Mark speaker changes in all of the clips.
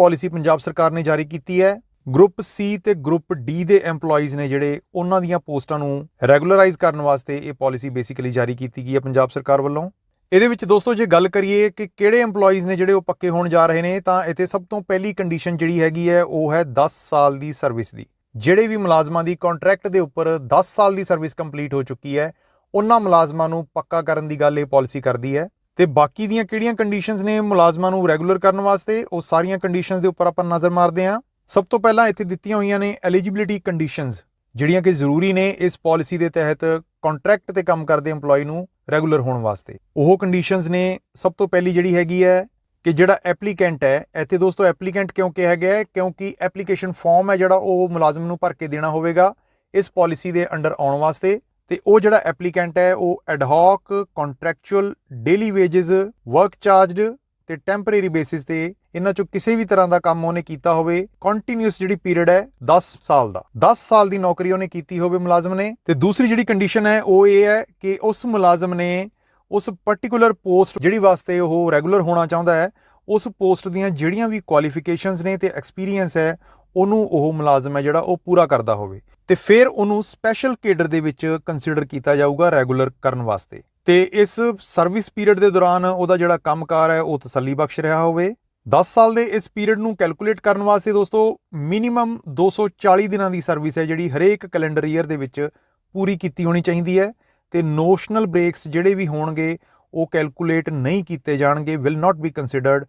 Speaker 1: Policy Punjab ਸਰਕਾਰ ਨੇ ਜਾਰੀ ਕੀਤੀ ਹੈ। ਗਰੁੱਪ ਸੀ ਤੇ ਗਰੁੱਪ ਡੀ ਦੇ EMPLOYEES ਨੇ ਜਿਹੜੇ ਉਹਨਾਂ ਦੀਆਂ ਪੋਸਟਾਂ ਨੂੰ ਰੈਗੂਲਰਾਈਜ਼ ਕਰਨ ਵਾਸਤੇ ਇਹ ਪਾਲਿਸੀ ਬੇਸਿਕਲੀ ਜਾਰੀ ਕੀਤੀ ਗਈ ਹੈ ਪੰਜਾਬ ਸਰਕਾਰ ਵੱਲੋਂ। ਇਹਦੇ ਵਿੱਚ ਦੋਸਤੋ ਜੇ ਗੱਲ ਕਰੀਏ ਕਿ ਕਿਹੜੇ EMPLOYEES ਨੇ ਜਿਹੜੇ ਉਹ ਪੱਕੇ ਹੋਣ ਜਾ ਰਹੇ ਨੇ, ਤਾਂ ਇੱਥੇ ਸਭ ਤੋਂ ਪਹਿਲੀ ਕੰਡੀਸ਼ਨ ਜਿਹੜੀ ਹੈਗੀ ਹੈ, ਉਹ ਹੈ 10 ਸਾਲ ਦੀ ਸਰਵਿਸ ਦੀ। ਜਿਹੜੇ ਵੀ ਮੁਲਾਜ਼ਮਾਂ ਦੀ ਕੰਟਰੈਕਟ ਦੇ ਉੱਪਰ 10 ਸਾਲ ਦੀ ਸਰਵਿਸ ਕੰਪਲੀਟ ਹੋ ਚੁੱਕੀ ਹੈ, ਉਹਨਾਂ ਮੁਲਾਜ਼ਮਾਂ ਨੂੰ ਪੱਕਾ ਕਰਨ ਦੀ ਗੱਲ ਇਹ ਪਾਲਿਸੀ ਕਰਦੀ ਹੈ। ਤੇ ਬਾਕੀ ਦੀਆਂ ਕਿਹੜੀਆਂ ਕੰਡੀਸ਼ਨਸ ਨੇ ਮੁਲਾਜ਼ਮਾਂ ਨੂੰ ਰੈਗੂਲਰ ਕਰਨ ਵਾਸਤੇ? ਉਹ ਸਾਰੀਆਂ ਕੰਡੀਸ਼ਨਸ ਦੇ ਉੱਪਰ ਆਪਾਂ ਨਜ਼ਰ ਮਾਰਦੇ ਹਾਂ। ਸਭ ਤੋਂ ਪਹਿਲਾਂ ਇੱਥੇ ਦਿੱਤੀਆਂ ਹੋਈਆਂ ਨੇ ਐਲੀਜੀਬਿਲਿਟੀ ਕੰਡੀਸ਼ਨਸ ਜਿਹੜੀਆਂ ਕਿ ਜ਼ਰੂਰੀ ਨੇ ਇਸ ਪਾਲਿਸੀ ਦੇ ਤਹਿਤ ਕੰਟਰੈਕਟ ਤੇ ਕੰਮ ਕਰਦੇ EMPLOYE ਨੂੰ ਰੈਗੂਲਰ ਹੋਣ ਵਾਸਤੇ। ਉਹ ਕੰਡੀਸ਼ਨਸ ਨੇ ਸਭ ਤੋਂ ਪਹਿਲੀ ਜਿਹੜੀ ਹੈਗੀ ਹੈ ਕਿ ਜਿਹੜਾ ਐਪਲੀਕੈਂਟ ਹੈ, ਇੱਥੇ ਦੋਸਤੋ ਐਪਲੀਕੈਂਟ ਕਿਉਂ ਕਿਹਾ ਗਿਆ ਹੈ? ਕਿਉਂਕਿ ਐਪਲੀਕੇਸ਼ਨ ਫਾਰਮ ਹੈ ਜਿਹੜਾ ਉਹ ਮੁਲਾਜ਼ਮ ਨੂੰ ਭਰ ਕੇ ਦੇਣਾ ਹੋਵੇਗਾ ਇਸ ਪਾਲਿਸੀ ਦੇ ਅੰਡਰ ਆਉਣ ਵਾਸਤੇ। ਤੇ ਉਹ ਜਿਹੜਾ ਐਪਲੀਕੈਂਟ ਹੈ, ਉਹ ad hoc contractual daily wages work charged ਤੇ ਟੈਂਪਰੇਰੀ ਬੇਸਿਸ ਤੇ ਇਹਨਾਂ ਚੋਂ ਕਿਸੇ ਵੀ ਤਰ੍ਹਾਂ ਦਾ ਕੰਮ ਉਹਨੇ ਕੀਤਾ ਹੋਵੇ ਕੰਟੀਨਿਊਸ ਜਿਹੜੀ ਪੀਰੀਅਡ ਹੈ 10 ਸਾਲ ਦਾ। 10 ਸਾਲ ਦੀ ਨੌਕਰੀ ਉਹਨੇ ਕੀਤੀ ਹੋਵੇ ਮੁਲਾਜ਼ਮ ਨੇ ਤੇ ਦੂਸਰੀ ਜਿਹੜੀ ਕੰਡੀਸ਼ਨ ਹੈ, ਉਹ ਇਹ ਹੈ ਕਿ ਉਸ ਮੁਲਾਜ਼ਮ ਨੇ ਉਸ ਪਾਰਟਿਕੂਲਰ ਪੋਸਟ ਜਿਹੜੀ ਵਾਸਤੇ ਉਹ ਰੈਗੂਲਰ ਹੋਣਾ ਚਾਹੁੰਦਾ ਹੈ, ਉਸ ਪੋਸਟ ਦੀਆਂ ਜਿਹੜੀਆਂ ਵੀ ਕੁਆਲੀਫਿਕੇਸ਼ਨਸ ਨੇ ਤੇ ਐਕਸਪੀਰੀਅੰਸ ਹੈ, ਉਹਨੂੰ ਉਹ ਮੁਲਾਜ਼ਮ ਹੈ ਜਿਹੜਾ ਉਹ ਪੂਰਾ ਕਰਦਾ ਹੋਵੇ। ਤੇ ਫਿਰ ਉਹਨੂੰ ਸਪੈਸ਼ਲ ਕੇਡਰ ਦੇ ਵਿੱਚ ਕੰਸੀਡਰ ਕੀਤਾ ਜਾਊਗਾ ਰੈਗੂਲਰ ਕਰਨ ਵਾਸਤੇ। ਤੇ ਇਸ ਸਰਵਿਸ ਪੀਰੀਅਡ ਦੇ ਦੌਰਾਨ ਉਹਦਾ ਜਿਹੜਾ ਕੰਮਕਾਰ ਹੈ, ਉਹ ਤਸੱਲੀ ਬਖਸ਼ ਰਿਹਾ ਹੋਵੇ। 10 ਸਾਲ ਦੇ ਇਸ ਪੀਰੀਅਡ ਨੂੰ ਕੈਲਕੂਲੇਟ ਕਰਨ ਵਾਸਤੇ ਦੋਸਤੋ ਮਿਨੀਮਮ 240 ਦਿਨਾਂ ਦੀ ਸਰਵਿਸ ਹੈ ਜਿਹੜੀ ਹਰੇਕ ਕੈਲੰਡਰ ਈਅਰ ਦੇ ਵਿੱਚ ਪੂਰੀ ਕੀਤੀ ਹੋਣੀ ਚਾਹੀਦੀ ਹੈ। ਤੇ ਨੋਸ਼ਨਲ ਬ੍ਰੇਕਸ ਜਿਹੜੇ ਵੀ ਹੋਣਗੇ, ਉਹ ਕੈਲਕੂਲੇਟ ਨਹੀਂ ਕੀਤੇ ਜਾਣਗੇ ਵਿਲ ਨਾਟ ਬੀ ਕੰਸੀਡਰਡ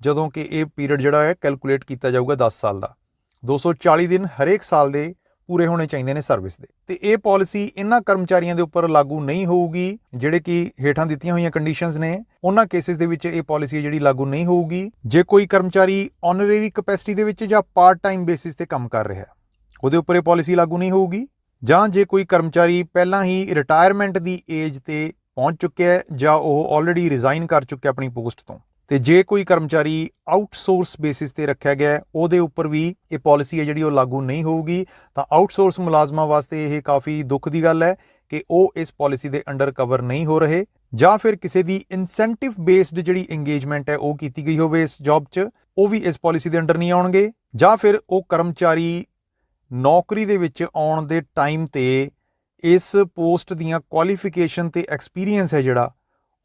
Speaker 1: ਜਦੋਂ ਕਿ ਇਹ ਪੀਰੀਅਡ ਜਿਹੜਾ ਹੈ ਕੈਲਕੂਲੇਟ ਕੀਤਾ ਜਾਊਗਾ 10 ਸਾਲ ਦਾ। 240 ਦਿਨ ਹਰੇਕ ਸਾਲ ਦੇ ਪੂਰੇ ਹੋਣੇ ਚਾਹੀਦੇ ਨੇ ਸਰਵਿਸ ਦੇ। ਤੇ ਇਹ ਪਾਲਿਸੀ ਇਹਨਾਂ ਕਰਮਚਾਰੀਆਂ ਦੇ ਉੱਪਰ ਲਾਗੂ ਨਹੀਂ ਹੋਊਗੀ, ਜਿਹੜੇ ਕਿ ਹੇਠਾਂ ਦਿੱਤੀਆਂ ਹੋਈਆਂ ਕੰਡੀਸ਼ਨਸ ਨੇ, ਉਹਨਾਂ ਕੇਸਿਸ ਦੇ ਵਿੱਚ ਇਹ ਪਾਲਿਸੀ ਜਿਹੜੀ ਲਾਗੂ ਨਹੀਂ ਹੋਊਗੀ। ਜੇ ਕੋਈ ਕਰਮਚਾਰੀ ਆਨਰੇਰੀ ਕਪੈਸਿਟੀ ਦੇ ਵਿੱਚ ਜਾਂ ਪਾਰਟ ਟਾਈਮ ਬੇਸਿਸ ਤੇ ਕੰਮ ਕਰ ਰਿਹਾ ਹੈ, ਉਹਦੇ ਉੱਪਰ ਇਹ ਪਾਲਿਸੀ ਲਾਗੂ ਨਹੀਂ ਹੋਊਗੀ। ਜਾਂ ਜੇ ਕੋਈ ਕਰਮਚਾਰੀ ਪਹਿਲਾਂ ਹੀ ਰਿਟਾਇਰਮੈਂਟ ਦੀ ਏਜ ਤੇ ਪਹੁੰਚ ਚੁੱਕਿਆ ਹੈ ਜਾਂ ਉਹ ਆਲਰੇਡੀ ਰਿਜ਼ਾਈਨ ਕਰ ਚੁੱਕਿਆ ਆਪਣੀ ਪੋਸਟ ਤੋਂ ਤੇ ਜੇ ਕੋਈ ਕਰਮਚਾਰੀ ਆਊਟਸੋਰਸ ਬੇਸਿਸ ਤੇ ਰੱਖਿਆ ਗਿਆ ਉਹਦੇ ਉੱਪਰ ਵੀ ਇਹ ਪਾਲਿਸੀ ਹੈ ਜਿਹੜੀ ਉਹ ਲਾਗੂ ਨਹੀਂ ਹੋਊਗੀ। ਤਾਂ ਆਊਟਸੋਰਸ ਮੁਲਾਜ਼ਮਾਂ ਵਾਸਤੇ ਇਹ ਕਾਫੀ ਦੁੱਖ ਦੀ ਗੱਲ ਹੈ ਕਿ ਉਹ ਇਸ ਪਾਲਿਸੀ ਦੇ ਅੰਡਰ ਕਵਰ ਨਹੀਂ ਹੋ ਰਹੇ। ਜਾਂ ਫਿਰ ਕਿਸੇ ਦੀ ਇਨਸੈਂਟਿਵ ਬੇਸਡ ਜਿਹੜੀ ਇੰਗੇਜਮੈਂਟ ਹੈ, ਉਹ ਕੀਤੀ ਗਈ ਹੋਵੇ ਇਸ ਜੌਬ 'ਚ, ਉਹ ਵੀ ਇਸ ਪਾਲਿਸੀ ਦੇ ਅੰਡਰ ਨਹੀਂ ਆਉਣਗੇ। ਜਾਂ ਫਿਰ ਉਹ ਕਰਮਚਾਰੀ ਨੌਕਰੀ ਦੇ ਵਿੱਚ ਆਉਣ ਦੇ ਟਾਈਮ ਤੇ ਇਸ ਪੋਸਟ ਦੀਆਂ ਕੁਆਲੀਫਿਕੇਸ਼ਨ ਤੇ ਐਕਸਪੀਰੀਅੰਸ ਹੈ ਜਿਹੜਾ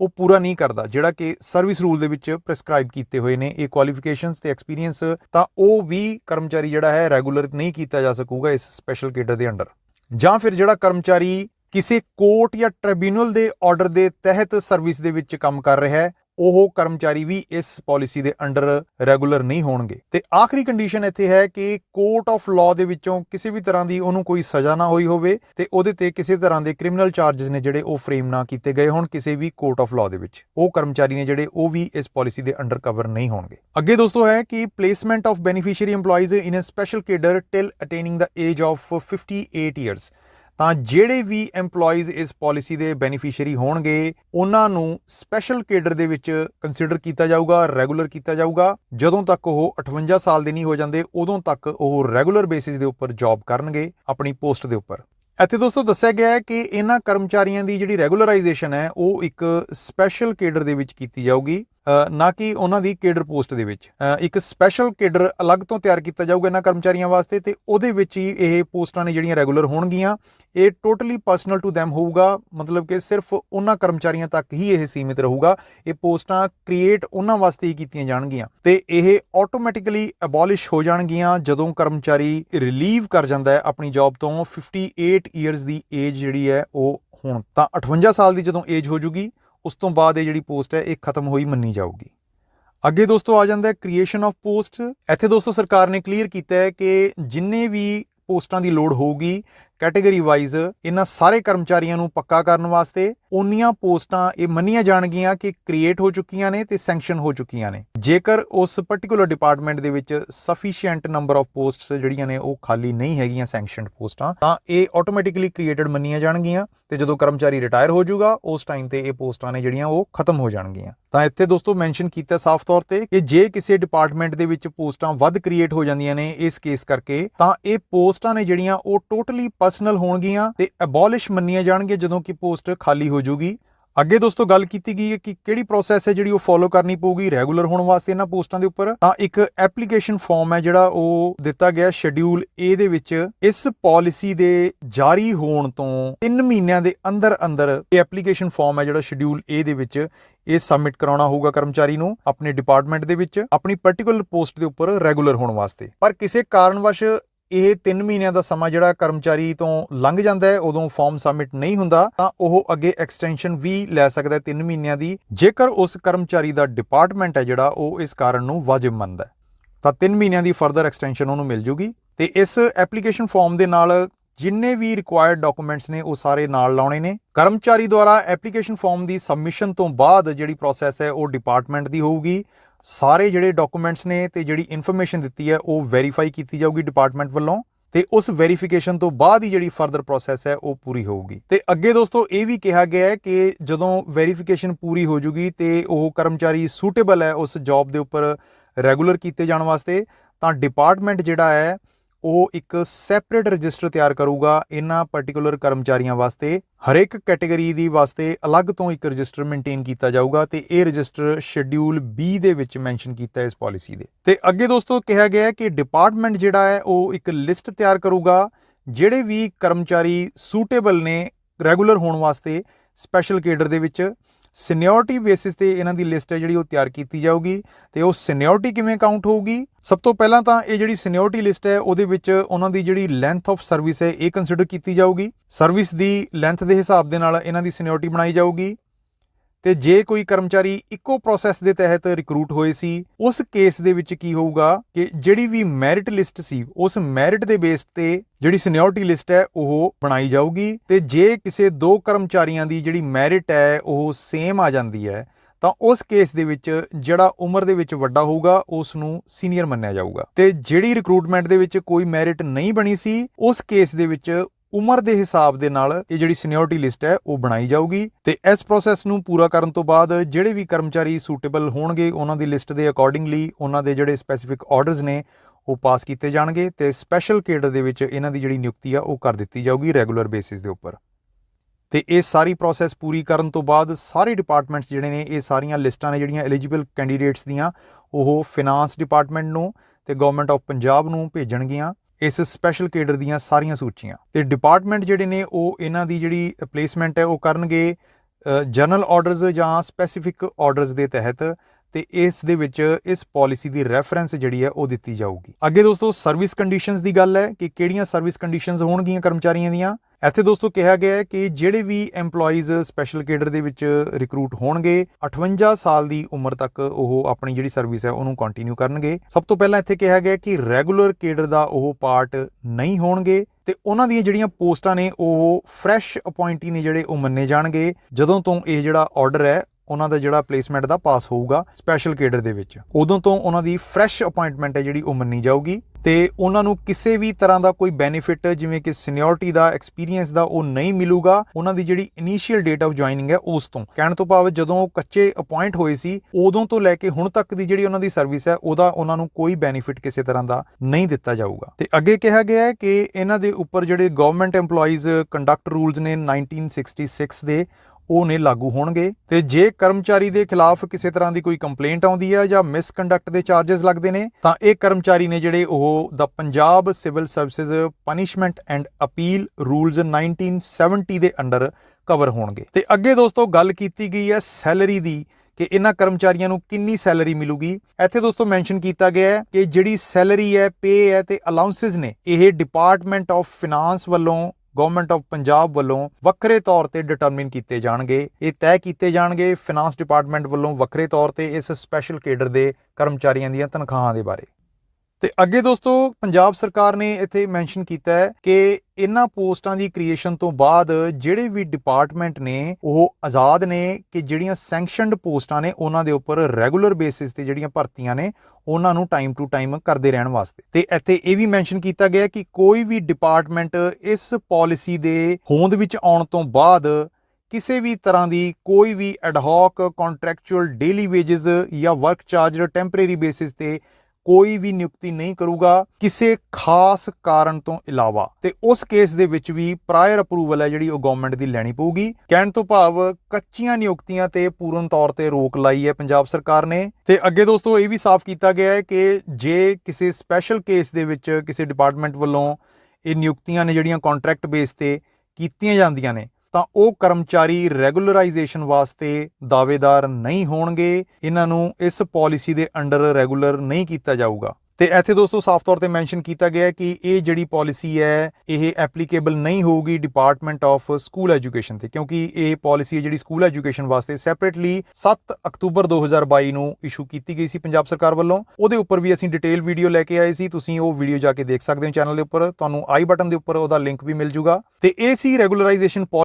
Speaker 1: ਉਹ ਪੂਰਾ ਨਹੀਂ ਕਰਦਾ, ਜਿਹੜਾ ਕਿ ਸਰਵਿਸ ਰੂਲ ਦੇ ਵਿੱਚ ਪ੍ਰੈਸਕ੍ਰਾਈਬ ਕੀਤੇ ਹੋਏ ਨੇ, ਇਹ ਕੁਆਲੀਫਿਕੇਸ਼ਨਸ ਤੇ ਐਕਸਪੀਰੀਅੰਸ ਤਾਂ ਉਹ ਵੀ ਕਰਮਚਾਰੀ ਜਿਹੜਾ ਹੈ ਰੈਗੂਲਰ ਨਹੀਂ ਕੀਤਾ ਜਾ ਸਕੂਗਾ ਇਸ ਸਪੈਸ਼ਲ ਕੇਡਰ ਦੇ ਅੰਡਰ। ਜਾਂ ਫਿਰ ਜਿਹੜਾ ਕਰਮਚਾਰੀ ਕਿਸੇ ਕੋਰਟ ਜਾਂ ਟ੍ਰਿਬਿਊਨਲ ਦੇ ਆਰਡਰ ਦੇ ਤਹਿਤ ਸਰਵਿਸ ਦੇ ਵਿੱਚ ਕੰਮ ਕਰ ਰਿਹਾ ਹੈ ਉਹ ਕਰਮਚਾਰੀ ਵੀ ਇਸ ਪਾਲਿਸੀ ਦੇ ਅੰਡਰ ਰੈਗੂਲਰ ਨਹੀਂ ਹੋਣਗੇ। ਤੇ ਆਖਰੀ ਕੰਡੀਸ਼ਨ ਇੱਥੇ ਹੈ ਕਿ ਕੋਰਟ ਆਫ ਲਾਅ ਦੇ ਵਿੱਚੋਂ ਕਿਸੇ ਵੀ ਤਰ੍ਹਾਂ ਦੀ ਉਹਨੂੰ ਕੋਈ ਸਜ਼ਾ ਨਾ ਹੋਈ ਹੋਵੇ ਤੇ ਉਹਦੇ ਤੇ ਕਿਸੇ ਤਰ੍ਹਾਂ ਦੇ ਕ੍ਰਿਮੀਨਲ ਚਾਰजेस ਨੇ ਜਿਹੜੇ ਉਹ ਫਰੇਮ ਨਾ ਕੀਤੇ ਗਏ ਹੋਣ ਕਿਸੇ ਵੀ ਕੋਰਟ ਆਫ ਲਾਅ ਦੇ ਵਿੱਚ। ਉਹ ਕਰਮਚਾਰੀ ਨੇ ਜਿਹੜੇ ਉਹ ਵੀ ਇਸ ਪਾਲਿਸੀ ਦੇ ਅੰਡਰ ਕਵਰ ਨਹੀਂ ਹੋਣਗੇ। ਅੱਗੇ ਦੋਸਤੋ ਹੈ ਕਿ placement of beneficiary EMPLOYEES in a special cadre till attaining the age of 58 years ਤਾਂ ਜਿਹੜੇ ਵੀ EMPLOYEES ਇਸ ਪਾਲਿਸੀ ਦੇ ਬੈਨੀਫੀਸ਼ੀਅਰੀ ਹੋਣਗੇ, ਉਹਨਾਂ ਨੂੰ ਸਪੈਸ਼ਲ ਕੇਡਰ ਦੇ ਵਿੱਚ ਕੰਸੀਡਰ ਕੀਤਾ ਜਾਊਗਾ ਰੈਗੂਲਰ ਕੀਤਾ ਜਾਊਗਾ। ਜਦੋਂ ਤੱਕ ਉਹ 58 ਸਾਲ ਦੇ ਨਹੀਂ ਹੋ ਜਾਂਦੇ, ਉਦੋਂ ਤੱਕ ਉਹ ਰੈਗੂਲਰ ਬੇਸਿਸ ਦੇ ਉੱਪਰ ਜੌਬ ਕਰਨਗੇ, ਆਪਣੀ ਪੋਸਟ ਦੇ ਉੱਪਰ। ਇੱਥੇ ਦੋਸਤੋ ਦੱਸਿਆ ਗਿਆ ਹੈ ਕਿ ਇਹਨਾਂ ਕਰਮਚਾਰੀਆਂ ਦੀ ਜਿਹੜੀ ਰੈਗੂਲਰਾਈਜੇਸ਼ਨ ਹੈ, ਉਹ ਇੱਕ ਸਪੈਸ਼ਲ ਕੇਡਰ ਦੇ ਵਿੱਚ ਕੀਤੀ ਜਾਊਗੀ। ਨਾ ਕਿ ਉਹਨਾਂ ਦੀ ਕੇਡਰ ਪੋਸਟ ਦੇ ਵਿੱਚ। ਇੱਕ ਸਪੈਸ਼ਲ ਕੇਡਰ ਅਲੱਗ ਤੋਂ ਤਿਆਰ ਕੀਤਾ ਜਾਊਗਾ ਇਹਨਾਂ ਕਰਮਚਾਰੀਆਂ ਵਾਸਤੇ ਤੇ ਉਹਦੇ ਵਿੱਚ ਹੀ ਇਹ ਪੋਸਟਾਂ ਨੇ ਜਿਹੜੀਆਂ ਰੈਗੂਲਰ ਹੋਣਗੀਆਂ। ਇਹ ਟੋਟਲੀ ਪਰਸਨਲ ਟੂ them ਹੋਊਗਾ, ਮਤਲਬ ਕਿ ਸਿਰਫ ਉਹਨਾਂ ਕਰਮਚਾਰੀਆਂ ਤੱਕ ਹੀ ਇਹ ਸੀਮਿਤ ਰਹੂਗਾ। ਇਹ ਪੋਸਟਾਂ ਕ੍ਰੀਏਟ ਉਹਨਾਂ ਵਾਸਤੇ ਹੀ ਕੀਤੀਆਂ ਜਾਣਗੀਆਂ ਤੇ ਇਹ ਆਟੋਮੈਟਿਕਲੀ ਅਬੋਲਿਸ਼ ਹੋ ਜਾਣਗੀਆਂ ਜਦੋਂ ਕਰਮਚਾਰੀ ਰਿਲੀਵ ਕਰ ਜਾਂਦਾ ਹੈ ਆਪਣੀ ਜੌਬ ਤੋਂ। 58 ਇਅਰਸ ਦੀ ਏਜ ਜਿਹੜੀ ਹੈ ਉਹ ਹੁਣ ਤਾਂ 58 ਸਾਲ ਦੀ ਜਦੋਂ ਏਜ ਹੋ ਜੂਗੀ। ਉਸ ਤੋਂ ਬਾਅਦ ਇਹ ਜਿਹੜੀ ਪੋਸਟ ਹੈ, ਇਹ ਖਤਮ ਹੋਈ, ਮੰਨੀ ਜਾਊਗੀ। ਅੱਗੇ ਦੋਸਤੋ ਆ ਜਾਂਦਾ ਹੈ ਕ੍ਰੀਏਸ਼ਨ ਆਫ ਪੋਸਟ ਇੱਥੇ ਦੋਸਤੋ ਸਰਕਾਰ ਨੇ ਕਲੀਅਰ ਕੀਤਾ ਹੈ ਕਿ ਜਿੰਨੇ ਵੀ ਪੋਸਟਾਂ ਦੀ ਲੋੜ ਹੋਊਗੀ ਕੈਟਾਗਰੀ ਵਾਈਜ਼ ਇਹਨਾਂ ਸਾਰੇ ਕਰਮਚਾਰੀਆਂ ਨੂੰ ਪੱਕਾ ਕਰਨ ਵਾਸਤੇ ਉਨੀਆਂ ਪੋਸਟਾਂ ਇਹ ਮੰਨੀਆਂ ਜਾਣਗੀਆਂ ਕਿ ਕ੍ਰੀਏਟ ਹੋ ਚੁੱਕੀਆਂ ਨੇ ਤੇ ਸੈਂਕਸ਼ਨ ਹੋ ਚੁੱਕੀਆਂ ਨੇ। ਜੇਕਰ ਉਸ ਪਾਰਟਿਕੂਲਰ ਡਿਪਾਰਟਮੈਂਟ ਦੇ ਵਿੱਚ ਸਫੀਸ਼ੀਐਂਟ ਨੰਬਰ ਆਫ ਪੋਸਟਸ ਜਿਹੜੀਆਂ ਨੇ ਉਹ ਖਾਲੀ ਨਹੀਂ ਹੈਗੀਆਂ ਸੈਂਕਸ਼ਨਡ ਪੋਸਟਾਂ, ਤਾਂ ਇਹ ਆਟੋਮੈਟਿਕਲੀ ਕ੍ਰੀਏਟਡ ਮੰਨੀਆਂ ਜਾਣਗੀਆਂ ਤੇ ਜਦੋਂ ਕਰਮਚਾਰੀ ਰਿਟਾਇਰ ਹੋ ਜਾਊਗਾ, ਉਸ ਟਾਈਮ ਤੇ ਇਹ ਪੋਸਟਾਂ ਨੇ ਜਿਹੜੀਆਂ ਉਹ ਖਤਮ ਹੋ ਜਾਣਗੀਆਂ। ਤਾਂ ਇੱਥੇ ਦੋਸਤੋ ਮੈਂਸ਼ਨ ਕੀਤਾ ਸਾਫ਼ ਤੌਰ ਤੇ ਕਿ ਜੇ ਕਿਸੇ ਡਿਪਾਰਟਮੈਂਟ ਦੇ ਵਿੱਚ ਪੋਸਟਾਂ ਵੱਧ ਕ੍ਰੀਏਟ ਹੋ ਜਾਂਦੀਆਂ ਨੇ ਇਸ ਕੇਸ ਕਰਕੇ, ਤਾਂ ਇਹ ਪੋਸਟਾਂ ਨੇ ਜਿਹੜੀਆਂ ਉਹ ਟੋਟਲੀ ਪਰਸਨਲ ਹੋਣਗੀਆਂ ਤੇ ਅਬੋਲਿਸ਼ ਮੰਨੀਆਂ ਜਾਣਗੀਆਂ ਜਦੋਂ ਕਿ ਪੋਸਟ ਖਾਲੀ ਹੋ ਜਾਊਗੀ। ਅੱਗੇ ਦੋਸਤੋ ਗੱਲ ਕੀਤੀ ਗਈ ਹੈ ਕਿ ਕਿਹੜੀ ਪ੍ਰੋਸੈਸ ਹੈ ਜਿਹੜੀ ਉਹ ਫੋਲੋ ਕਰਨੀ ਪਊਗੀ ਰੈਗੂਲਰ ਹੋਣ ਵਾਸਤੇ ਇਹਨਾਂ ਪੋਸਟਾਂ ਦੇ ਉੱਪਰ। ਤਾਂ ਇੱਕ ਐਪਲੀਕੇਸ਼ਨ ਫਾਰਮ ਹੈ ਜਿਹੜਾ ਉਹ ਦਿੱਤਾ ਗਿਆ ਸ਼ੈਡਿਊਲ A ਦੇ ਵਿੱਚ। ਇਸ ਪਾਲਿਸੀ ਦੇ ਜਾਰੀ ਹੋਣ ਤੋਂ 3 ਮਹੀਨਿਆਂ ਦੇ ਅੰਦਰ ਅੰਦਰ ਇਹ ਐਪਲੀਕੇਸ਼ਨ ਫਾਰਮ ਹੈ ਜਿਹੜਾ ਸ਼ੈਡਿਊਲ ਏ ਦੇ ਵਿੱਚ। ਇਹ ਸਬਮਿਟ ਕਰਾਉਣਾ ਹੋਊਗਾ ਕਰਮਚਾਰੀ ਨੂੰ ਆਪਣੇ ਡਿਪਾਰਟਮੈਂਟ ਦੇ ਵਿੱਚ, ਆਪਣੀ ਪਾਰਟਿਕੂਲਰ ਪੋਸਟ ਦੇ ਉੱਪਰ ਰੈਗੂਲਰ ਹੋਣ ਵਾਸਤੇ। ਪਰ ਕਿਸੇ ਕਾਰਨਵਸ਼ ਇਹ 3 ਮਹੀਨਿਆਂ ਦਾ ਸਮਾਂ ਜਿਹੜਾ ਕਰਮਚਾਰੀ ਤੋਂ ਲੰਘ ਜਾਂਦਾ ਹੈ, ਉਦੋਂ ਫਾਰਮ ਸਬਮਿਟ ਨਹੀਂ ਹੁੰਦਾ, ਤਾਂ ਉਹ ਅੱਗੇ ਐਕਸਟੈਂਸ਼ਨ ਵੀ ਲੈ ਸਕਦਾ ਹੈ 3 ਮਹੀਨਿਆਂ ਦੀ। ਜੇਕਰ ਉਸ ਕਰਮਚਾਰੀ ਦਾ ਡਿਪਾਰਟਮੈਂਟ ਹੈ ਜਿਹੜਾ, ਉਹ ਇਸ ਕਾਰਨ ਨੂੰ ਵਾਜਿਬ ਮੰਨਦਾ ਹੈ। ਤਾਂ 3 ਮਹੀਨਿਆਂ ਦੀ ਫਰਦਰ ਐਕਸਟੈਂਸ਼ਨ ਉਹਨੂੰ ਮਿਲ ਜੂਗੀ। ਤੇ ਇਸ ਐਪਲੀਕੇਸ਼ਨ ਫਾਰਮ ਦੇ ਨਾਲ ਜਿੰਨੇ ਵੀ ਰਿਕੁਆਇਰਡ ਡਾਕੂਮੈਂਟਸ ਨੇ, ਉਹ ਸਾਰੇ ਨਾਲ ਲਾਉਣੇ ਨੇ। ਕਰਮਚਾਰੀ ਦੁਆਰਾ ਐਪਲੀਕੇਸ਼ਨ ਫਾਰਮ ਦੀ ਸਬਮਿਸ਼ਨ ਤੋਂ ਬਾਅਦ ਜਿਹੜੀ ਪ੍ਰੋਸੈਸ ਹੈ, ਉਹ ਡਿਪਾਰਟਮੈਂਟ ਦੀ ਹੋਊਗੀ। ਸਾਰੇ ਜਿਹੜੇ ਡਾਕੂਮੈਂਟਸ ਨੇ ਤੇ ਜਿਹੜੀ ਇਨਫੋਰਮੇਸ਼ਨ ਦਿੱਤੀ ਹੈ, ਉਹ ਵੈਰੀਫਾਈ ਕੀਤੀ ਜਾਊਗੀ ਡਿਪਾਰਟਮੈਂਟ ਵੱਲੋਂ ਤੇ ਉਸ ਵੈਰੀਫਿਕੇਸ਼ਨ ਤੋਂ ਬਾਅਦ ਹੀ ਜਿਹੜੀ ਫਰਦਰ ਪ੍ਰੋਸੈਸ ਹੈ, ਉਹ ਪੂਰੀ ਹੋਊਗੀ। ਤੇ ਅੱਗੇ ਦੋਸਤੋ, ਇਹ ਵੀ ਕਿਹਾ ਗਿਆ ਹੈ ਕਿ ਜਦੋਂ ਵੈਰੀਫਿਕੇਸ਼ਨ ਪੂਰੀ ਹੋ ਜੂਗੀ ਤੇ ਉਹ ਕਰਮਚਾਰੀ ਸੂਟੇਬਲ ਹੈ ਉਸ ਜੌਬ ਦੇ ਉੱਪਰ ਰੈਗੂਲਰ ਕੀਤੇ ਜਾਣ ਵਾਸਤੇ, ਤਾਂ ਡਿਪਾਰਟਮੈਂਟ ਜਿਹੜਾ ਹੈ ਉਹ ਇੱਕ ਸੈਪਰੇਟ ਰਜਿਸਟਰ ਤਿਆਰ ਕਰੂਗਾ ਇਹਨਾਂ ਪਾਰਟਿਕੂਲਰ ਕਰਮਚਾਰੀਆਂ ਵਾਸਤੇ। ਹਰੇਕ ਕੈਟਾਗਰੀ ਦੀ ਵਾਸਤੇ ਅਲੱਗ ਤੋਂ ਇੱਕ ਰਜਿਸਟਰ ਮੇਨਟੇਨ ਕੀਤਾ ਜਾਊਗਾ ਤੇ ਇਹ ਰਜਿਸਟਰ ਸ਼ੈਡਿਊਲ B ਦੇ ਵਿੱਚ ਮੈਂਸ਼ਨ ਕੀਤਾ ਇਸ ਪਾਲਿਸੀ ਦੇ। ਤੇ ਅੱਗੇ ਦੋਸਤੋ ਕਿਹਾ ਗਿਆ ਹੈ ਕਿ ਡਿਪਾਰਟਮੈਂਟ ਜਿਹੜਾ ਹੈ ਉਹ ਇੱਕ ਲਿਸਟ ਤਿਆਰ ਕਰੂਗਾ, ਜਿਹੜੇ ਵੀ ਕਰਮਚਾਰੀ ਸੂਟੇਬਲ ਨੇ ਰੈਗੂਲਰ ਹੋਣ ਵਾਸਤੇ ਸਪੈਸ਼ਲ ਕੇਡਰ ਦੇ ਵਿੱਚ। ਸੀਨੀਅਰਟੀ ਬੇਸਿਸ ਤੇ ਇਹਨਾਂ ਦੀ ਲਿਸਟ ਹੈ ਜਿਹੜੀ ਉਹ ਤਿਆਰ ਕੀਤੀ ਜਾਊਗੀ ਤੇ ਉਹ ਸੀਨੀਅਰਟੀ ਕਿਵੇਂ ਕਾਊਂਟ ਹੋਊਗੀ? ਸਭ ਤੋਂ ਪਹਿਲਾਂ ਤਾਂ ਇਹ ਜਿਹੜੀ ਸੀਨੀਅਰਟੀ ਲਿਸਟ ਹੈ, ਉਹਦੇ ਵਿੱਚ ਉਹਨਾਂ ਦੀ ਜਿਹੜੀ ਲੈਂਥ ਆਫ ਸਰਵਿਸ ਹੈ, ਇਹ ਕੰਸੀਡਰ ਕੀਤੀ ਜਾਊਗੀ। ਸਰਵਿਸ ਦੀ ਲੈਂਥ ਦੇ ਹਿਸਾਬ ਦੇ ਨਾਲ ਇਹਨਾਂ ਦੀ ਸੀਨੀਅਰਟੀ ਬਣਾਈ ਜਾਊਗੀ। ਤੇ ਜੇ ਕੋਈ ਕਰਮਚਾਰੀ ਇੱਕੋ ਪ੍ਰੋਸੈਸ ਦੇ ਤਹਿਤ ਰਿਕਰੂਟ ਹੋਏ ਸੀ, ਉਸ ਕੇਸ ਦੇ ਵਿੱਚ ਕੀ ਹੋਊਗਾ ਕਿ ਜਿਹੜੀ ਵੀ ਮੈਰਿਟ ਲਿਸਟ ਸੀ, ਉਸ ਮੈਰਿਟ ਦੇ ਬੇਸ ਤੇ ਜਿਹੜੀ ਸੀਨੀਅਰਟੀ ਲਿਸਟ ਹੈ, ਉਹ ਬਣਾਈ ਜਾਊਗੀ ਤੇ ਜੇ ਕਿਸੇ ਦੋ ਕਰਮਚਾਰੀਆਂ ਦੀ ਜਿਹੜੀ ਮੈਰਿਟ ਹੈ, ਉਹ ਸੇਮ ਆ ਜਾਂਦੀ ਹੈ, ਤਾਂ ਉਸ ਕੇਸ ਦੇ ਵਿੱਚ ਜਿਹੜਾ ਉਮਰ ਦੇ ਵਿੱਚ ਵੱਡਾ ਹੋਊਗਾ ਉਸ ਨੂੰ ਸੀਨੀਅਰ ਮੰਨਿਆ ਜਾਊਗਾ। ਤੇ ਜਿਹੜੀ ਰਿਕਰੂਟਮੈਂਟ ਦੇ ਵਿੱਚ ਕੋਈ ਮੈਰਿਟ ਨਹੀਂ ਬਣੀ ਸੀ, ਉਸ ਕੇਸ ਦੇ ਵਿੱਚ ਉਮਰ ਦੇ ਹਿਸਾਬ ਦੇ ਨਾਲ ਇਹ ਜਿਹੜੀ ਸੀਨੀਅਰਟੀ ਲਿਸਟ ਹੈ, ਉਹ ਬਣਾਈ ਜਾਊਗੀ ਤੇ ਇਸ ਪ੍ਰੋਸੈਸ ਨੂੰ ਪੂਰਾ ਕਰਨ ਤੋਂ ਬਾਅਦ ਜਿਹੜੇ ਵੀ ਕਰਮਚਾਰੀ ਸੂਟੇਬਲ ਹੋਣਗੇ, ਉਹਨਾਂ ਦੀ ਲਿਸਟ ਦੇ ਅਕੋਰਡਿੰਗਲੀ ਉਹਨਾਂ ਦੇ ਜਿਹੜੇ ਸਪੈਸੀਫਿਕ ਆਰਡਰਸ ਨੇ, ਉਹ ਪਾਸ ਕੀਤੇ ਜਾਣਗੇ ਤੇ ਸਪੈਸ਼ਲ ਕੇਡਰ ਦੇ ਵਿੱਚ ਇਹਨਾਂ ਦੀ ਜਿਹੜੀ ਨਿਯੁਕਤੀ ਆ, ਉਹ ਕਰ ਦਿੱਤੀ ਜਾਊਗੀ ਰੈਗੂਲਰ ਬੇਸਿਸ ਦੇ ਉੱਪਰ। ਤੇ ਇਹ ਸਾਰੀ ਪ੍ਰੋਸੈਸ ਪੂਰੀ ਕਰਨ ਤੋਂ ਬਾਅਦ ਸਾਰੇ ਡਿਪਾਰਟਮੈਂਟਸ ਜਿਹੜੇ ਨੇ, ਇਹ ਸਾਰੀਆਂ ਲਿਸਟਾਂ ਨੇ ਜਿਹੜੀਆਂ ਐਲੀਜੀਬਲ ਕੈਂਡੀਡੇਟਸ ਦੀਆਂ, ਉਹ ਫਾਈਨਾਂਸ ਡਿਪਾਰਟਮੈਂਟ ਨੂੰ ਤੇ ਗਵਰਨਮੈਂਟ ਆਫ ਪੰਜਾਬ ਨੂੰ ਭੇਜਣਗੀਆਂ। ਇਸ ਸਪੈਸ਼ਲ ਕੇਡਰ ਦੀਆਂ ਸਾਰੀਆਂ ਸੂਚੀਆਂ। ਤੇ ਡਿਪਾਰਟਮੈਂਟ ਜਿਹੜੇ ਨੇ, ਉਹ ਇਹਨਾਂ ਦੀ ਜਿਹੜੀ ਪਲੇਸਮੈਂਟ ਹੈ, ਉਹ ਕਰਨਗੇ ਜਨਰਲ ਆਰਡਰਸ ਜਾਂ ਸਪੈਸੀਫਿਕ ਆਰਡਰਸ ਦੇ ਤਹਿਤ। ਤੇ ਇਸ ਦੇ ਵਿੱਚ ਇਸ ਪਾਲਿਸੀ ਦੀ ਰੈਫਰੈਂਸ ਜਿਹੜੀ ਹੈ ਉਹ ਦਿੱਤੀ ਜਾਊਗੀ। ਅੱਗੇ ਦੋਸਤੋ ਸਰਵਿਸ ਕੰਡੀਸ਼ਨਸ ਦੀ ਗੱਲ ਹੈ ਕਿ ਕਿਹੜੀਆਂ ਸਰਵਿਸ ਕੰਡੀਸ਼ਨਸ ਹੋਣਗੀਆਂ ਕਰਮਚਾਰੀਆਂ ਦੀਆਂ? ਇੱਥੇ ਦੋਸਤੋ ਕਿਹਾ ਗਿਆ ਹੈ ਕਿ ਜਿਹੜੇ ਵੀ EMPLOYEES ਸਪੈਸ਼ਲ ਕੇਡਰ ਦੇ ਵਿੱਚ ਰਿਕਰੂਟ ਹੋਣਗੇ 58 ਸਾਲ ਦੀ ਉਮਰ ਤੱਕ ਉਹ ਆਪਣੀ ਜਿਹੜੀ ਸਰਵਿਸ ਹੈ ਉਹਨੂੰ ਕੰਟੀਨਿਊ ਕਰਨਗੇ। ਸਭ ਤੋਂ ਪਹਿਲਾਂ ਇੱਥੇ ਕਿਹਾ ਗਿਆ ਕਿ ਰੈਗੂਲਰ ਕੇਡਰ ਦਾ ਉਹ ਪਾਰਟ ਨਹੀਂ ਹੋਣਗੇ ਤੇ ਉਹਨਾਂ ਦੀਆਂ ਜਿਹੜੀਆਂ ਪੋਸਟਾਂ ਨੇ ਉਹ ਫਰੈਸ਼ ਅਪਾਇੰਟੀ ਨੇ ਜਿਹੜੇ ਉਹ ਮੰਨੇ ਜਾਣਗੇ। ਜਦੋਂ ਤੋਂ ਇਹ ਜਿਹੜਾ ਆਰਡਰ ਹੈ ਉਹਨਾਂ ਦਾ ਜਿਹੜਾ ਪਲੇਸਮੈਂਟ ਦਾ ਪਾਸ ਹੋਊਗਾ ਸਪੈਸ਼ਲ ਕੇਡਰ ਦੇ ਵਿੱਚ। ਉਦੋਂ ਤੋਂ ਉਹਨਾਂ ਦੀ ਫਰੈਸ਼ ਅਪਾਇੰਟਮੈਂਟ ਹੈ ਜਿਹੜੀ ਉਹ ਮੰਨੀ ਜਾਊਗੀ ਤੇ ਉਹਨਾਂ ਨੂੰ ਕਿਸੇ ਵੀ ਤਰ੍ਹਾਂ ਦਾ ਕੋਈ ਬੈਨੀਫਿਟ ਜਿਵੇਂ ਕਿ ਸੀਨੀਅਰਟੀ ਦਾ ਐਕਸਪੀਰੀਅੰਸ ਦਾ ਉਹ ਨਹੀਂ ਮਿਲੂਗਾ। ਉਹਨਾਂ ਦੀ ਜਿਹੜੀ ਇਨੀਸ਼ੀਅਲ ਡੇਟ ਆਫ ਜੁਆਇਨਿੰਗ ਹੈ ਉਸ ਤੋਂ। ਕਹਿਣ ਤੋਂ ਭਾਵ ਜਦੋਂ ਕੱਚੇ ਅਪਾਇੰਟ ਹੋਏ ਸੀ, ਉਦੋਂ ਤੋਂ ਲੈ ਕੇ ਹੁਣ ਤੱਕ ਦੀ ਜਿਹੜੀ ਉਹਨਾਂ ਦੀ ਸਰਵਿਸ ਹੈ, ਉਹਦਾ ਉਹਨਾਂ ਨੂੰ ਕੋਈ ਬੈਨੀਫਿਟ ਕਿਸੇ ਤਰ੍ਹਾਂ ਦਾ ਨਹੀਂ ਦਿੱਤਾ ਜਾਊਗਾ। ਤੇ ਅੱਗੇ ਕਿਹਾ ਗਿਆ ਹੈ ਕਿ ਇਹਨਾਂ ਦੇ ਉੱਪਰ ਜਿਹੜੇ ਗਵਰਨਮੈਂਟ EMPLOYEES ਕੰਡਕਟ ਰੂਲਸ ਨੇ 1966 ਦੇ ਉਹ ਨੇ ਲਾਗੂ ਹੋਣਗੇ। ਤੇ ਜੇ ਕਰਮਚਾਰੀ ਦੇ ਖਿਲਾਫ ਕਿਸੇ ਤਰ੍ਹਾਂ ਦੀ ਕੋਈ ਕੰਪਲੇਂਟ ਆਉਂਦੀ ਹੈ ਜਾਂ ਮਿਸਕੰਡਕਟ ਦੇ ਚਾਰजेस ਲੱਗਦੇ ਨੇ, ਤਾਂ ਇਹ ਕਰਮਚਾਰੀ ਨੇ ਜਿਹੜੇ ਉਹ ਦਾ Punjab civil services punishment and appeal rules 1970 ਦੇ ਅੰਡਰ ਕਵਰ ਹੋਣਗੇ। ਤੇ ਅੱਗੇ ਦੋਸਤੋ ਗੱਲ ਕੀਤੀ ਗਈ ਹੈ ਸੈਲਰੀ ਦੀ ਕਿ ਇਹਨਾਂ ਕਰਮਚਾਰੀਆਂ ਨੂੰ ਕਿੰਨੀ ਸੈਲਰੀ ਮਿਲੂਗੀ। ਇੱਥੇ ਦੋਸਤੋ ਮੈਂਸ਼ਨ ਕੀਤਾ ਗਿਆ ਹੈ ਕਿ ਜਿਹੜੀ ਸੈਲਰੀ ਹੈ ਪੇ ਹੈ ਤੇ ਅਲਾਉਂਸਸ ਨੇ, ਇਹ ਡਿਪਾਰਟਮੈਂਟ ਆਫ ਫਿਨਾਂਸ ਵੱਲੋਂ ਗਵਰਨਮੈਂਟ ਆਫ ਪੰਜਾਬ ਵੱਲੋਂ ਵੱਖਰੇ ਤੌਰ ਤੇ ਡਿਟਰਮਿਨ ਕੀਤੇ ਜਾਣਗੇ। ਇਹ ਤੈਅ ਕੀਤੇ ਜਾਣਗੇ ਫਾਈਨਾਂਸ ਡਿਪਾਰਟਮੈਂਟ ਵੱਲੋਂ ਵੱਖਰੇ ਤੌਰ ਤੇ ਇਸ ਸਪੈਸ਼ਲ ਕੇਡਰ ਦੇ ਕਰਮਚਾਰੀਆਂ ਦੀਆਂ ਤਨਖਾਹਾਂ ਦੇ ਬਾਰੇ। ਤੇ ਅੱਗੇ ਦੋਸਤੋ, ਪੰਜਾਬ ਸਰਕਾਰ ਨੇ ਇੱਥੇ ਮੈਂਸ਼ਨ ਕੀਤਾ ਹੈ ਕਿ ਇਹਨਾਂ ਪੋਸਟਾਂ ਦੀ ਕ੍ਰੀਏਸ਼ਨ ਤੋਂ ਬਾਅਦ ਜਿਹੜੇ ਵੀ ਡਿਪਾਰਟਮੈਂਟ ਨੇ, ਉਹ ਆਜ਼ਾਦ ਨੇ ਕਿ ਜਿਹੜੀਆਂ ਸੈਂਕਸ਼ਨਡ ਪੋਸਟਾਂ ਨੇ ਉਹਨਾਂ ਦੇ ਉੱਪਰ ਰੈਗੂਲਰ ਬੇਸਿਸ ਤੇ ਜਿਹੜੀਆਂ ਭਰਤੀਆਂ ਨੇ, ਉਹਨਾਂ ਨੂੰ ਟਾਈਮ ਟੂ ਟਾਈਮ ਕਰਦੇ ਰਹਿਣ ਵਾਸਤੇ। ਤੇ ਇੱਥੇ ਇਹ ਵੀ ਮੈਂਸ਼ਨ ਕੀਤਾ ਗਿਆ ਕਿ ਕੋਈ ਵੀ ਡਿਪਾਰਟਮੈਂਟ ਇਸ ਪਾਲਿਸੀ ਦੇ ਹੋਂਦ ਵਿੱਚ ਆਉਣ ਤੋਂ ਬਾਅਦ ਕਿਸੇ ਵੀ ਤਰ੍ਹਾਂ ਦੀ ਕੋਈ ਵੀ ad contractual daily wages ਜਾਂ ਵਰਕ ਚਾਰਜ ਟੈਂਪਰੇਰੀ ਬੇਸਿਸ ਤੇ ਕੋਈ ਵੀ ਨਿਯੁਕਤੀ ਨਹੀਂ ਕਰੂਗਾ ਕਿਸੇ ਖਾਸ ਕਾਰਨ ਤੋਂ ਇਲਾਵਾ। ਤੇ ਉਸ ਕੇਸ ਦੇ ਵਿੱਚ ਵੀ ਪ੍ਰਾਇਰ ਅਪਰੂਵਲ ਹੈ ਜਿਹੜੀ ਉਹ ਗਵਰਨਮੈਂਟ ਦੀ ਲੈਣੀ ਪਊਗੀ। ਕਹਿਣ ਤੋਂ ਭਾਵ ਕੱਚੀਆਂ ਨਿਯੁਕਤੀਆਂ ਤੇ ਪੂਰਨ ਤੌਰ ਤੇ ਰੋਕ ਲਾਈ ਹੈ ਪੰਜਾਬ ਸਰਕਾਰ ਨੇ। ਤੇ ਅੱਗੇ ਦੋਸਤੋ ਇਹ ਵੀ ਸਾਫ਼ ਕੀਤਾ ਗਿਆ ਹੈ ਕਿ ਜੇ ਕਿਸੇ ਸਪੈਸ਼ਲ ਕੇਸ ਦੇ ਵਿੱਚ ਕਿਸੇ ਡਿਪਾਰਟਮੈਂਟ ਵੱਲੋਂ ਇਹ ਨਿਯੁਕਤੀਆਂ ਨੇ ਜਿਹੜੀਆਂ ਕੰਟਰੈਕਟ ਬੇਸ ਤੇ ਕੀਤੀਆਂ ਜਾਂਦੀਆਂ ਨੇ ਤਾਂ ਉਹ ਕਰਮਚਾਰੀ ਰੈਗੂਲਰਾਈਜੇਸ਼ਨ ਵਾਸਤੇ ਦਾਅਵੇਦਾਰ ਨਹੀਂ ਹੋਣਗੇ, ਇਹਨਾਂ ਨੂੰ ਇਸ ਪਾਲਿਸੀ ਦੇ ਅੰਡਰ ਰੈਗੂਲਰ ਨਹੀਂ ਕੀਤਾ ਜਾਊਗਾ। ਤੇ ਇੱਥੇ ਦੋਸਤੋ, ਸਾਫ਼ ਤੌਰ ਤੇ ਮੈਂਸ਼ਨ ਕੀਤਾ ਗਿਆ ਹੈ ਕਿ ਇਹ ਜਿਹੜੀ ਪਾਲਿਸੀ ਹੈ, ਇਹ ਐਪਲੀਕੇਬਲ ਨਹੀਂ ਹੋਊਗੀ ਡਿਪਾਰਟਮੈਂਟ ਆਫ ਸਕੂਲ ਐਜੂਕੇਸ਼ਨ ਤੇ, ਕਿਉਂਕਿ ਇਹ ਪਾਲਿਸੀ ਹੈ ਜਿਹੜੀ ਸਕੂਲ ਐਜੂਕੇਸ਼ਨ ਵਾਸਤੇ ਸੈਪਰੇਟਲੀ 7 ਅਕਤੂਬਰ 2022 ਨੂੰ ਇਸ਼ੂ ਕੀਤੀ ਗਈ ਸੀ ਪੰਜਾਬ ਸਰਕਾਰ ਵੱਲੋਂ। ਉਹਦੇ ਉੱਪਰ ਵੀ ਅਸੀਂ ਡਿਟੇਲ ਵੀਡੀਓ ਲੈ ਕੇ ਆਏ ਸੀ, ਤੁਸੀਂ ਉਹ ਵੀਡੀਓ ਜਾ ਕੇ ਦੇਖ ਸਕਦੇ ਹੋ ਚੈਨਲ ਦੇ ਉੱਪਰ। ਤੁਹਾਨੂੰ ਆਈ ਬਟਨ ਦੇ ਉੱਪਰ ਉਹਦਾ ਲਿੰਕ ਵੀ ਮਿਲ ਜੂਗਾ। ਤੇ ਇਹ ਸੀ ਰੈਗੂਲਰਾਈਜੇਸ਼ਨ